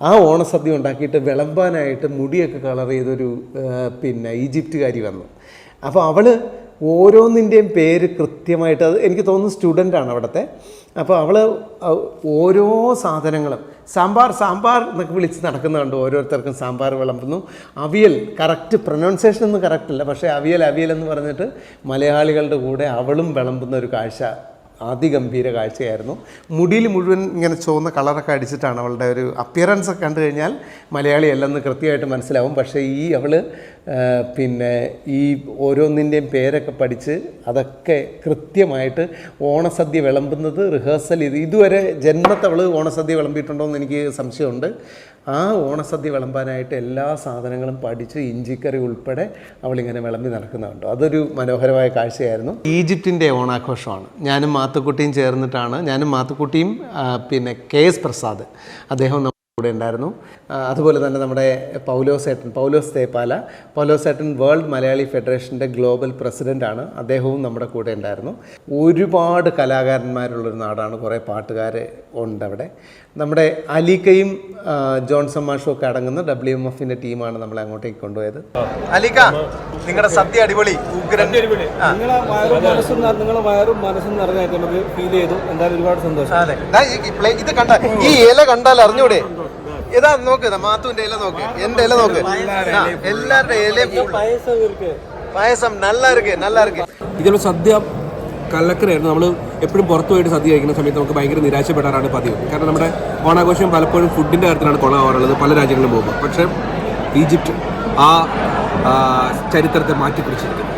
ആ ഓണസദ്യ ഉണ്ടാക്കിയിട്ട് വിളമ്പാനായിട്ട് മുടിയൊക്കെ കളർ ചെയ്തൊരു പിന്നെ ഈജിപ്തുകാരി വന്നു. അപ്പോൾ അവൾ ഓരോന്നിന്റെയും പേര് കൃത്യമായിട്ട് അത് എനിക്ക് തോന്നുന്നു സ്റ്റുഡന്റാണ് അവിടുത്തെ. അപ്പോൾ അവൾ ഓരോ സാധനങ്ങളും സാമ്പാർ സാമ്പാർ എന്നൊക്കെ വിളിച്ച് നടക്കുന്ന കണ്ടു. ഓരോരുത്തർക്കും സാമ്പാർ വിളമ്പുന്നു. അവിയൽ കറക്റ്റ് പ്രൊനൗൺസിയേഷൻ ഒന്നും കറക്റ്റ് അല്ല. പക്ഷേ അവിയൽ അവിയൽ എന്ന് പറഞ്ഞിട്ട് മലയാളികളുടെ കൂടെ അവളും വിളമ്പുന്ന ഒരു കാഴ്ച അതിഗംഭീര കാഴ്ചയായിരുന്നു. മുടിയിൽ മുഴുവൻ ഇങ്ങനെ ചുവന്ന കളറൊക്കെ അടിച്ചിട്ടാണ് അവളുടെ ഒരു അപ്പിയറൻസ് ഒക്കെ കണ്ടു കഴിഞ്ഞാൽ മലയാളിയല്ലെന്ന് കൃത്യമായിട്ട് മനസ്സിലാവും. പക്ഷേ ഈ അവൾ പിന്നെ ഈ ഓരോന്നിന്റെയും പേരൊക്കെ പഠിച്ച് അതൊക്കെ കൃത്യമായിട്ട് ഓണസദ്യ വിളമ്പുന്നത് റിഹേഴ്സൽ ഇത് ഇതുവരെ ജന്മത്തവൾ ഓണസദ്യ വിളമ്പിയിട്ടുണ്ടോ എന്ന് എനിക്ക് സംശയമുണ്ട്. ആ ഓണസദ്യ വിളമ്പാനായിട്ട് എല്ലാ സാധനങ്ങളും പഠിച്ച് ഇഞ്ചിക്കറി ഉൾപ്പെടെ അവളിങ്ങനെ വിളമ്പി നടക്കുന്നുണ്ട്. അതൊരു മനോഹരമായ കാഴ്ചയായിരുന്നു. ഈജിപ്തിന്റെ ഓണാഘോഷമാണ്. ഞാനും മാത്തുക്കുട്ടിയും ചേർന്നിട്ടാണ്. ഞാനും മാത്തുക്കുട്ടിയും പിന്നെ കെ എസ് പ്രസാദ്. അദ്ദേഹം കൂടെ ഉണ്ടായിരുന്നു. അതുപോലെ തന്നെ നമ്മുടെ പൗലോസ് ഏട്ടൻ പൗലോസ് തേപ്പാല. പൗലോസ് ഏട്ടൻ വേൾഡ് മലയാളി ഫെഡറേഷന്റെ ഗ്ലോബൽ പ്രസിഡന്റാണ്. അദ്ദേഹവും നമ്മുടെ കൂടെ ഉണ്ടായിരുന്നു. ഒരുപാട് കലാകാരന്മാരുള്ളൊരു നാടാണ് കുറേ പാട്ടുകാർ ഉണ്ട് അവിടെ നമ്മുടെ അലിക്കയും ജോൺസൺ മാഷും ഒക്കെ അടങ്ങുന്ന ഡബ്ല്യു എം എഫിന്റെ ടീമാണ് നമ്മളെ അങ്ങോട്ടേക്ക് കൊണ്ടുപോയത്. അലിക്ക നിങ്ങളുടെ സദ്യ അടിപൊളി നിങ്ങളുടെ നിങ്ങളെ വയറും മനസ്സും നിറ- നിങ്ങളെ നിറഞ്ഞായിട്ട് നമുക്ക് ഫീൽ ചെയ്തു. എന്തായാലും ഒരുപാട് സന്തോഷം. അതെ. ഇത് കണ്ട ഈ ഇല കണ്ടാൽ അറിഞ്ഞൂടെ? ഇതാ നോക്ക് മാത്തുവിന്റെ ഇല നോക്ക്. എന്റെ ഇല നോക്ക്. എല്ലാരുടെ ഇല പായസം നല്ല ഇருக்கு നല്ല ഇருக்கு ഇതിലുള്ള സദ്യ കലക്കരയായിരുന്നു നമ്മൾ എപ്പോഴും പുറത്തു പോയിട്ട് സദ്യ കഴിക്കുന്ന സമയത്ത് നമുക്ക് ഭയങ്കര നിരാശപ്പെടാറാണ് പതിവ്. കാരണം നമ്മുടെ ഓണാഘോഷം പലപ്പോഴും ഫുഡിന്റെ കാര്യത്തിലാണ് കൊളാവാറുള്ളത് പല രാജ്യങ്ങളിലും പോകുമ്പോൾ. പക്ഷേ ഈജിപ്റ്റ് ആ ചരിത്രത്തെ മാറ്റിപ്പിടിച്ചിരിക്കുന്നു.